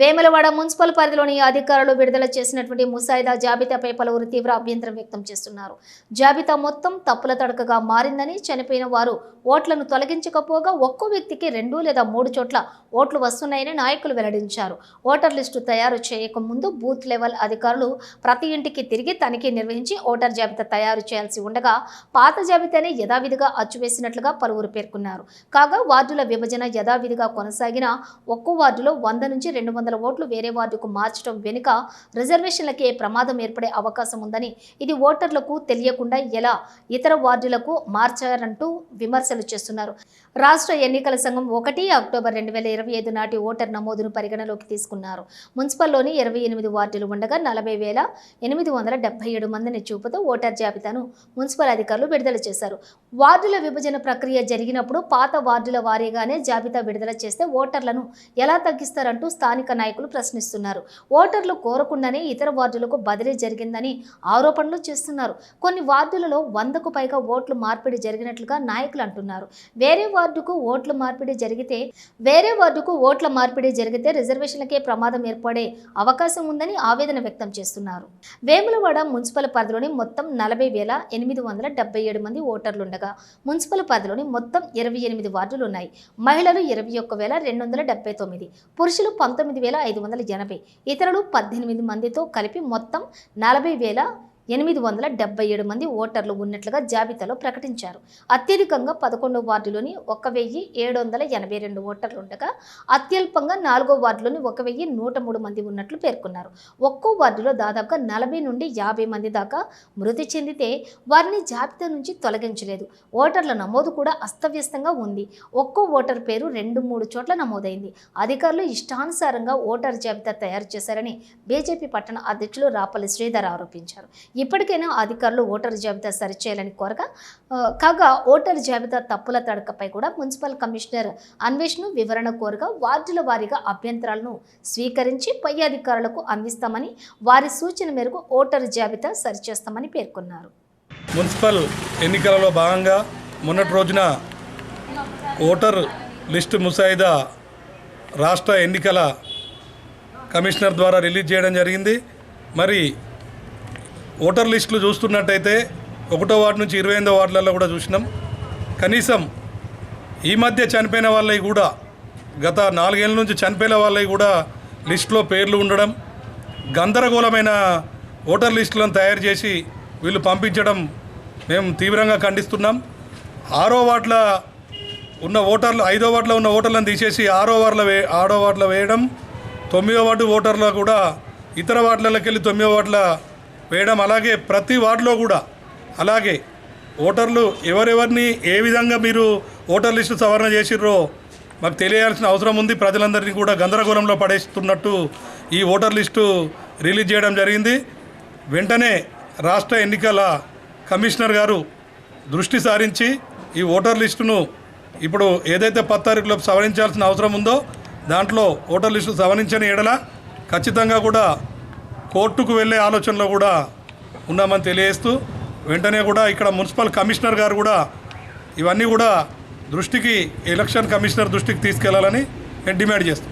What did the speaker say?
Vemulawada municipal పరిధిలోని అధికారులు విడుదల చేసినటువంటి ముసాయిదా జాబితాపై పలువురు తీవ్ర అభ్యంతరం వ్యక్తం చేస్తున్నారు. జాబితా మొత్తం తప్పుల తడకగా మారిందని చనిపోయిన వారు ఓట్లను తొలగించకపోగా ఒక్కో వ్యక్తికి రెండు లేదా మూడు చోట్ల ఓట్లు వస్తున్నాయని నాయకులు వెల్లడించారు. ఓటర్ లిస్టు తయారు చేయకముందు బూత్ లెవెల్ అధికారులు ప్రతి ఇంటికి తిరిగి తనిఖీ నిర్వహించి ఓటర్ జాబితా తయారు చేయాల్సి ఉండగా పాత జాబితానే యథావిధిగా అచ్చువేసినట్లుగా పలువురు పేర్కొన్నారు. కాగా వార్డుల విభజన యథావిధిగా కొనసాగిన ఒక్కో వార్డులో వంద నుంచి రెండు వందల ఓట్లు వేరే వార్డుకు మార్చడం వెనుక రిజర్వేషన్లకే ప్రమాదం ఏర్పడే అవకాశం ఉందని ఇది ఓటర్లకు తెలియకుండా ఎలా ఇతర వార్డులకు మార్చారంటూ విమర్శలు చేస్తున్నారు. రాష్ట్ర ఎన్నికల సంఘం ఒకటి అక్టోబర్ రెండు వేల ఇరవై ఐదు నాటి ఓటర్ నమోదును పరిగణలోకి తీసుకున్నారు. మున్సిపల్లోని ఇరవై ఎనిమిది వార్డులు ఉండగా నలభై వేల ఎనిమిది వందల డెబ్బై ఏడు మందిని చూపుతూ ఓటర్ జాబితాను మున్సిపల్ అధికారులు విడుదల చేశారు. వార్డుల విభజన ప్రక్రియ జరిగినప్పుడు పాత వార్డుల వారీగానే జాబితా విడుదల చేస్తే ఓటర్లను ఎలా తగ్గిస్తారంటూ స్థానిక నాయకులు ప్రశ్నిస్తున్నారు. ఓటర్లు కోరకుండానే ఇతర వార్డులకు బదిలీ జరిగిందని ఆరోపణలు చేస్తున్నారు. కొన్ని వార్డులలో వందకు పైగా ఓట్లు మార్పిడి జరిగినట్లుగా నాయకులు అంటున్నారు. వేరే వార్డుకు ఓట్ల మార్పిడి జరిగితే వేరే వార్డుకు ఓట్ల మార్పిడి జరిగితే రిజర్వేషన్లకే ప్రమాదం ఏర్పడే అవకాశం ఉందని ఆవేదన వ్యక్తం చేస్తున్నారు. వేములవాడ మున్సిపల్ పరిధిలోని మొత్తం నలభై వేల ఎనిమిది వందల డెబ్బై ఏడు మంది ఓటర్లుండగా మున్సిపల్ పరిధిలోని మొత్తం ఇరవై ఎనిమిది వార్డులు ఉన్నాయి మహిళలు ఇరవై ఒక్క వేల రెండు వందల డెబ్బై తొమ్మిది పురుషులు పంతొమ్మిది వేల ఐదు వందల ఎనభై. ఇతరులు పద్దెనిమిది మందితో కలిపి మొత్తం నలభై వేల ఎనిమిది వందల డెబ్బై ఏడు మంది ఓటర్లు ఉన్నట్లుగా జాబితాలో ప్రకటించారు. అత్యధికంగా పదకొండో వార్డులోని ఒక వెయ్యి ఏడు వందల ఎనభై రెండు ఓటర్లు ఉండగా అత్యల్పంగా నాలుగో వార్డులోని ఒక వెయ్యి నూట మూడు మంది ఉన్నట్లు పేర్కొన్నారు. ఒక్కో వార్డులో దాదాపుగా నలభై నుండి యాభై మంది దాకా మృతి చెందితే వారిని జాబితా నుంచి తొలగించలేదు. ఓటర్ల నమోదు కూడా అస్తవ్యస్తంగా ఉంది. ఒక్కో ఓటర్ పేరు రెండు మూడు చోట్ల నమోదైంది. అధికారులు ఇష్టానుసారంగా ఓటర్ జాబితా తయారు చేశారని బీజేపీ పట్టణ అధ్యక్షులు రాపల్లి శ్రీధర్ ఆరోపించారు. ఇప్పటికైనా అధికారులు ఓటర్ జాబితా సరిచేయాలని కోరగా కాగా ఓటర్ జాబితా తప్పుల తడకపై కూడా మున్సిపల్ కమిషనర్ అన్వేషణ వివరణ కోరగా వార్డుల వారీగా అభ్యంతరాలను స్వీకరించి పై అధికారులకు అందిస్తామని వారి సూచన మేరకు ఓటర్ జాబితా సరిచేస్తామని పేర్కొన్నారు. మున్సిపల్ ఎన్నికలలో భాగంగా మొన్నటి రోజున ఓటర్ లిస్టు ముసాయిదా రాష్ట్ర ఎన్నికల కమిషనర్ ద్వారా రిలీజ్ చేయడం జరిగింది. మరి ఓటర్ లిస్టులు చూస్తున్నట్టయితే ఒకటో వార్డు నుంచి ఇరవై ఎనిమిదో వార్డులలో కూడా చూసినాం. కనీసం ఈ మధ్య చనిపోయిన వాళ్ళవి కూడా గత నాలుగేళ్ళ నుంచి చనిపోయిన వాళ్ళవి కూడా లిస్టులో పేర్లు ఉండడం గందరగోళమైన ఓటర్ లిస్టులను తయారు చేసి వీళ్ళు పంపించడం మేము తీవ్రంగా ఖండిస్తున్నాం. ఆరో వార్డుల ఉన్న ఓటర్లు ఐదో వార్డులో ఉన్న ఓటర్లను తీసేసి ఆరో వార్డులో వే ఆరో వార్డులో వేయడం తొమ్మిదో వార్డు ఓటర్లు కూడా ఇతర వార్డులకి వెళ్ళి తొమ్మిదో వార్డుల వేయడం అలాగే ప్రతి వార్డులో కూడా. అలాగే ఓటర్లు ఎవరెవరిని ఏ విధంగా మీరు ఓటర్ లిస్టు సవరణ చేసిర్రో మాకు తెలియాల్సిన అవసరం ఉంది. ప్రజలందరినీ కూడా గందరగోళంలో పడేస్తున్నట్టు ఈ ఓటర్ లిస్టు రిలీజ్ చేయడం జరిగింది. వెంటనే రాష్ట్ర ఎన్నికల కమిషనర్ గారు దృష్టి సారించి ఈ ఓటర్ లిస్టును ఇప్పుడు ఏదైతే పత్తారీఖులో సవరించాల్సిన అవసరం ఉందో దాంట్లో ఓటర్ లిస్టు సవరించని ఎడల ఖచ్చితంగా కూడా కోర్టుకు వెళ్ళే ఆలోచనలో కూడా ఉన్నామని తెలియజేస్తూ వెంటనే కూడా ఇక్కడ మున్సిపల్ కమిషనర్ గారు కూడా ఇవన్నీ కూడా దృష్టికి ఎలక్షన్ కమిషనర్ దృష్టికి తీసుకెళ్ళాలని నేను డిమాండ్ చేస్తాను